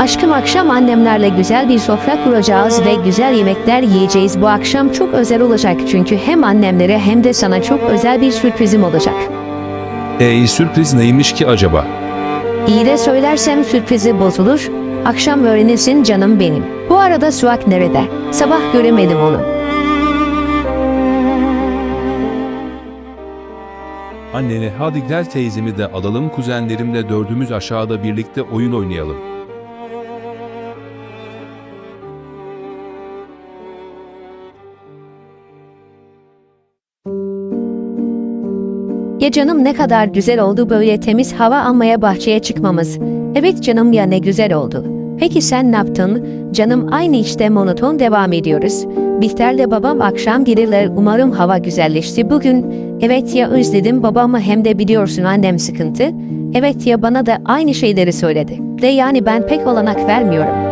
Aşkım akşam annemlerle güzel bir sofra kuracağız ve güzel yemekler yiyeceğiz. Bu akşam çok özel olacak çünkü hem annemlere hem de sana çok özel bir sürprizim olacak. Ey sürpriz neymiş ki acaba? İyi de söylersem sürprizi bozulur. Akşam öğrenirsin canım benim. Bu arada Suak nerede? Sabah göremedim onu. Annene hadi gel teyzemi de alalım kuzenlerimle dördümüz aşağıda birlikte oyun oynayalım. Ya canım ne kadar güzel oldu böyle temiz hava almaya bahçeye çıkmamız. Evet canım ya ne güzel oldu. Peki sen ne yaptın? Canım aynı işte monoton devam ediyoruz. Bihter'le babam akşam gelirler umarım hava güzelleşti bugün. Evet ya özledim babamı hem de biliyorsun annem sıkıntı. Evet ya bana da aynı şeyleri söyledi. De yani ben pek olanak vermiyorum.